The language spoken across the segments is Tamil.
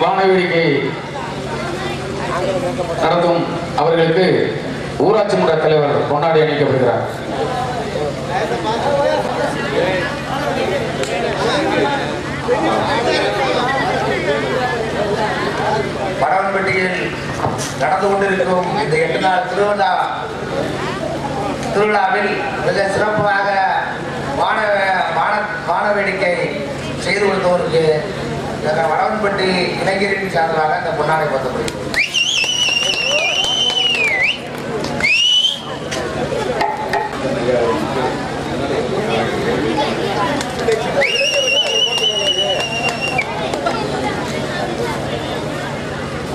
வானவேடிக்கை நடத்தும் அவர்களுக்கு ஊராட்சி மன்ற தலைவர் கொண்டாடி அணிக்கப்படுகிறார் பரவன்பட்டியில் நடந்து கொண்டிருக்கும் இந்த எட்டு நாள் திருவிழா திருவிழாவில் மிக சிறப்பாக வான வான வான வேடிக்கை செய்து கொடுத்தவருக்கு எங்கள் வடவன்பட்டி இளைஞரின் சார்பாக அந்த பொன்னாடை பத்தப்படுகிறது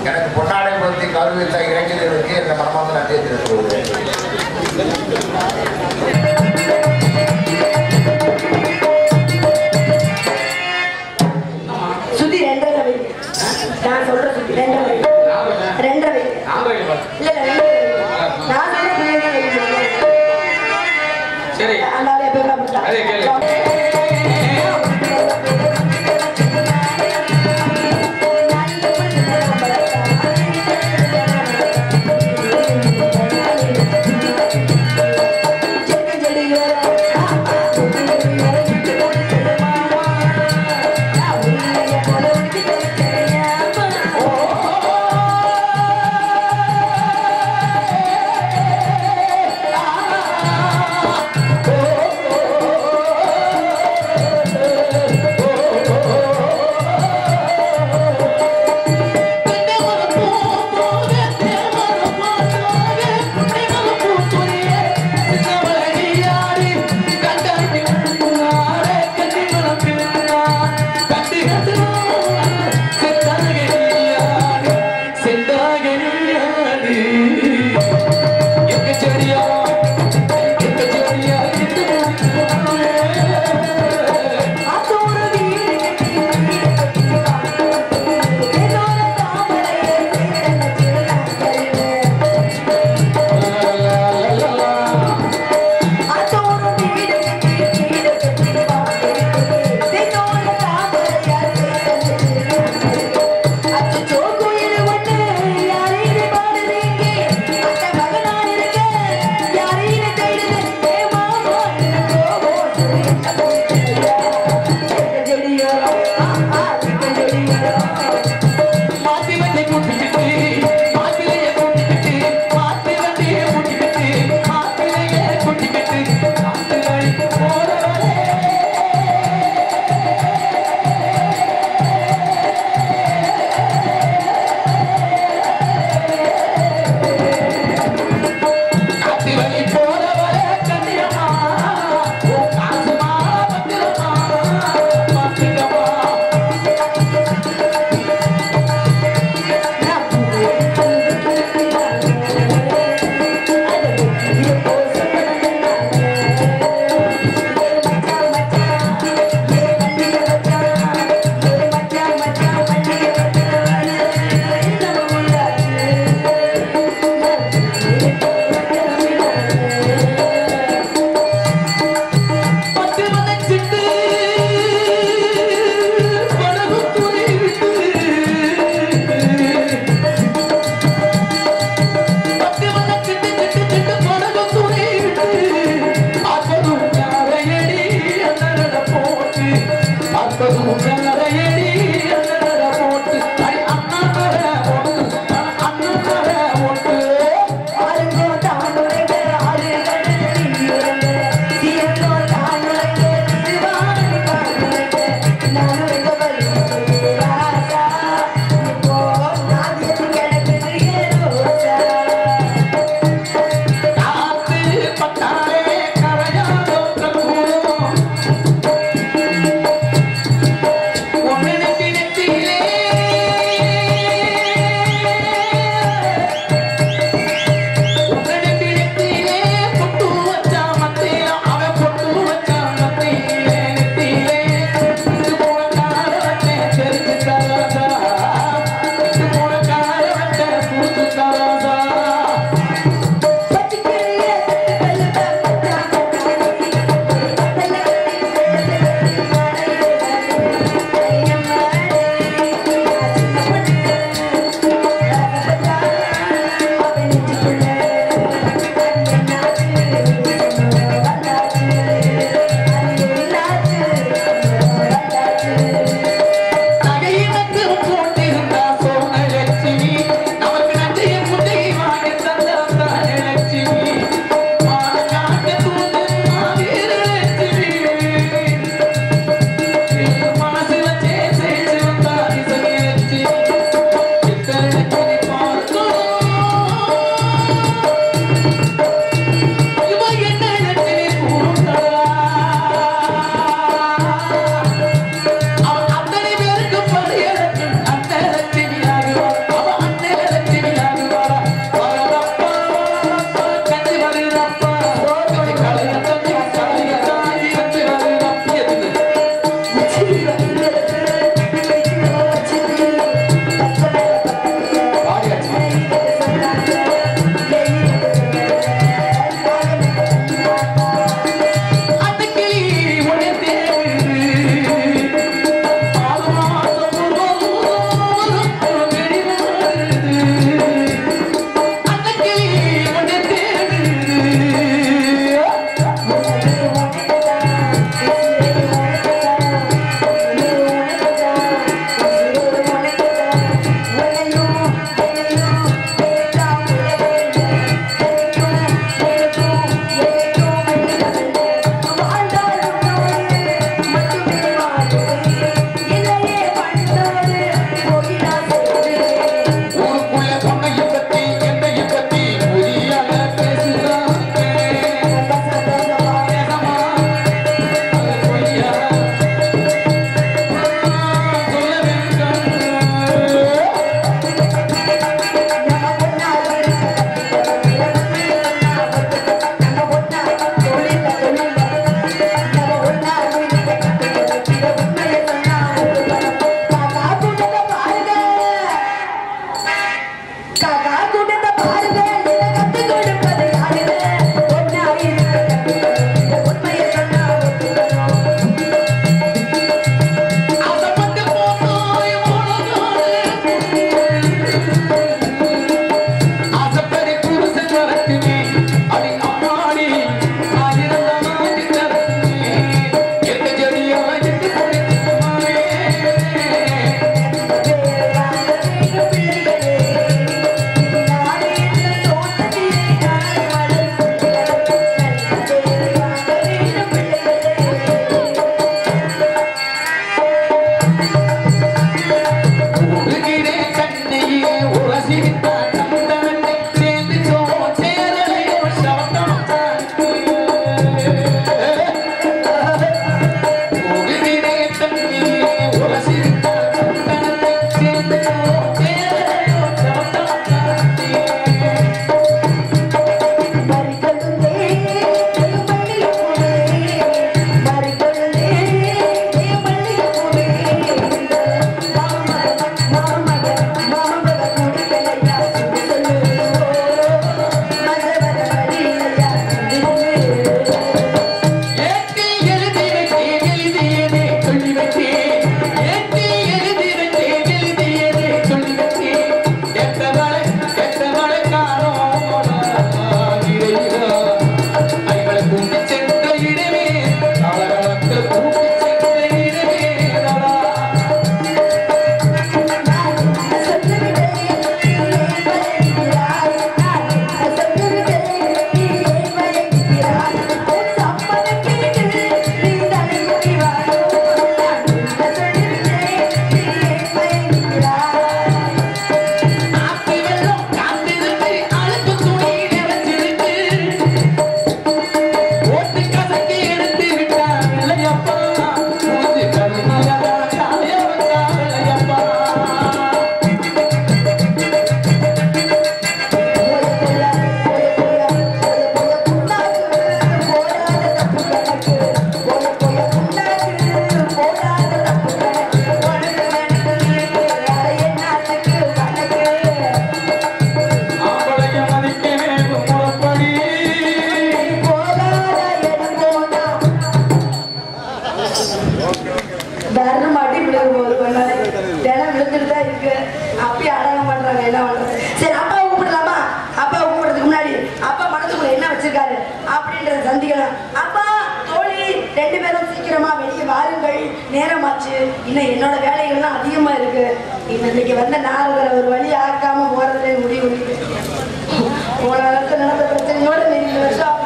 எனக்கு பொன்னாடை பொருத்தி கௌரவித்த இளைஞர்களுக்கு என்ற மனமார்ந்த நன்றியை தெரிவித்துக் கொள்கிறேன். Mas me então. தருணம் மாட்டி விழுகும் போது தினம் விழுந்துட்டு தான் இருக்கு. அப்பயும் அடங்க பண்றாங்க என்ன பண்றது? சரி அப்பா கூப்பிடலாமா? அப்பா கூப்பிடுறதுக்கு முன்னாடி அப்பா மனசுக்குள்ள என்ன வச்சிருக்காரு? அப்படின்றத சந்திக்கலாம் அப்பா தோழி ரெண்டு பேரும் சீக்கிரமா வெளியே வாருங்கள். நேரமாச்சு. இன்னும் என்னோட வேலைகள்லாம் அதிகமா இருக்கு. இன்னைக்கு வந்த நாலுகிற ஒரு வழி ஆக்காம போறதுல முடிவு. போன வருஷம் நடந்த பிரச்சனையோட இந்த வருஷம்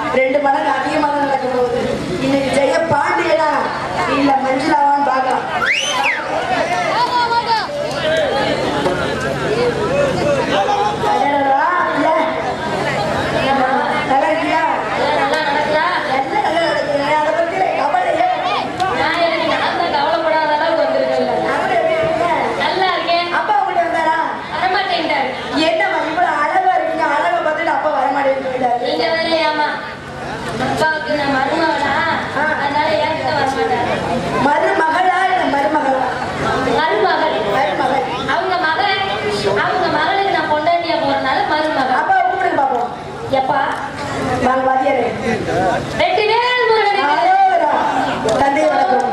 எப்பா? வாத்தியாரே. தந்தை வணக்கம்.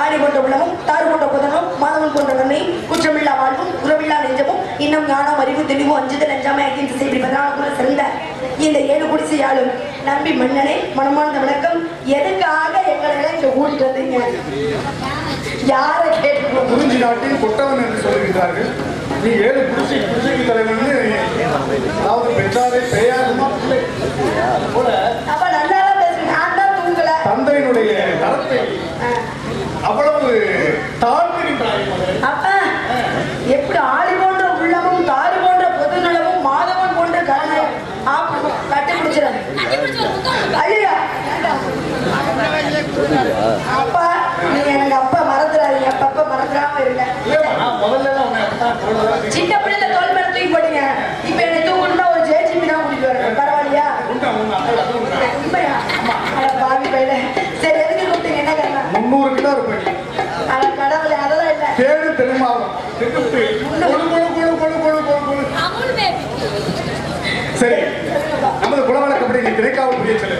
ஆடி கொண்ட உள்ளமும் தாறு கொண்ட புதனும் மாதவன் கொண்ட நன்மை குற்றமில்லா வாழ்வும் உறவில்லா நெஞ்சமும் இன்னும் ஞானம் அறிவு தெளிவு அஞ்சுதல் அஞ்சாமை திசை இப்படி பதினாலு சிறந்த இந்த ஏழு குடிசையாளும் நம்பி மன்னனே மனமார்ந்த வணக்கம். எதுக்காக எங்களை எல்லாம் இங்க கூட்டிட்டு வந்தீங்க? யார கேட்டு குறிஞ்சி நாட்டில் கொட்டவன் என்று சொல்லுகிறார்கள் நீ ஏழு குடிசை குடிசைக்கு தலைவன். அதாவது பெற்றாரே பெரியாருமா? பிள்ளை போல. அப்ப நல்லா பேசுறீங்க நான் தான் தூங்கல. தந்தையினுடைய தரத்தை ஆ. அவ்வளவு தாழ்த்துகின்றாய் மகளே. அப்பா எப்படி ஆளி அப்பா நீங்க எனக்கு அப்பா மறந்துடாதீங்க அப்பா அப்பா மறந்துடாம இருங்க சின்ன பிள்ளை தோல் மேல தூக்கி போட்டீங்க இப்ப என்னை தூக்கணும்னா ஒரு ஜேஜிபி தான் கூட்டிட்டு வரேன் பரவாயில்லையா உண்மையா பாவி பையில சரி எதுக்கு கூப்பிட்டீங்க என்ன காரணம் முந்நூறு கிலோ இருப்பேன் அட கடவுளே அதெல்லாம் இல்ல தேடு தெருமாவும் சரி நமது குலவழக்கப்படி நீ திரைக்காவல் புரிய சொல்லு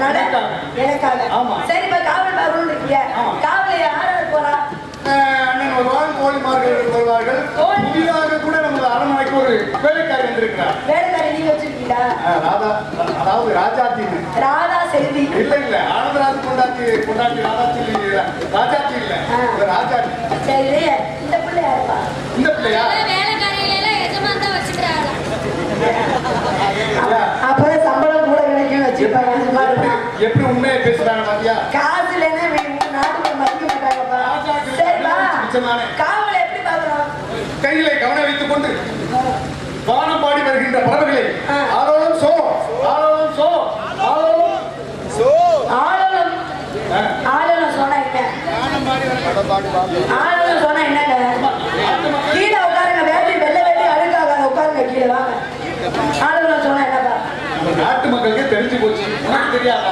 அமைக்கப்பட்டனால எனக்காக. ஆமா. சரி இப்ப காவல் பார்க்கணும் இருக்கீங்க ஆமா. காவல யாராவது போறா? அஹ் அண்ணன் வருவார் தோழிமார்கள் வருவார்கள் தோழி. புதிதாக கூட நமது அரண்மனைக்கு ஒரு வேலைக்காரி வந்திருக்கிறார். வேலைக்காரி நீங்க வச்சிருக்கீங்களா? ராதா அதாவது ராஜாத்தி ராதா செல்வி. இல்ல இல்ல. ஆனந்தராஜ் கொண்டாட்டி கொண்டாட்டி ராஜாத்தி இல்ல. இது ராஜாத்தி சரி இந்த பிள்ளை யாருப்பா? இந்த பிள்ளையா வேலைக்காரிகளை எல்லாம் எஜமான் தான் அப்பதான் சம்பளம் மாதிரி எப்படி உண்மையை பேசுறாங்க பாத்தியா? காசு இல்லைன்னா இவங்க நாட்டுக்குள்ள மதிக்க மாட்டாங்கப்பா சரிப்பா மிச்சமானே. காவலை எப்படி கையிலே கவனம் வைத்துக் கொண்டு வானம் பாடி வருகின்ற பறவைகளை. ஆரோலம் சோ ஆரோலம் சோ ஆரோலம் ஆளுநம் ஆ. ஆளுநர் சொன்னா என்ன? ஆளுநர் சொன்னா என்னங்க? கீழே உட்காருங்க வேட்டி வெள்ளை வேட்டி அழுக்காக உட்காருங்க கீழே வாங்க. நாட்டு மக்களுக்கு தெரிஞ்சு போச்சு. உனக்கு தெரியாதா?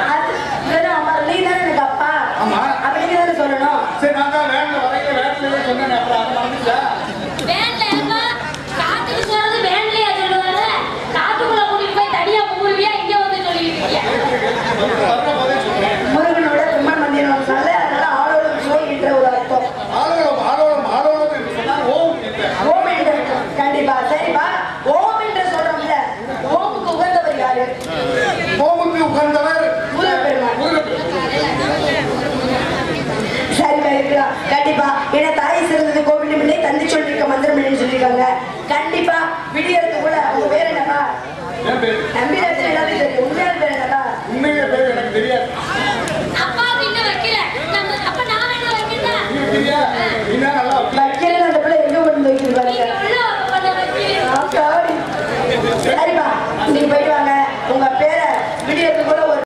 நீ தானே எனக்கு அப்பா. ஆமா. அப்ப நீங்க தானே சொல்லணும். சரி நான் தான் வேன்ல வரையில வேன்ல சொன்னேன் அப்புறம் அதை மறந்துச்சா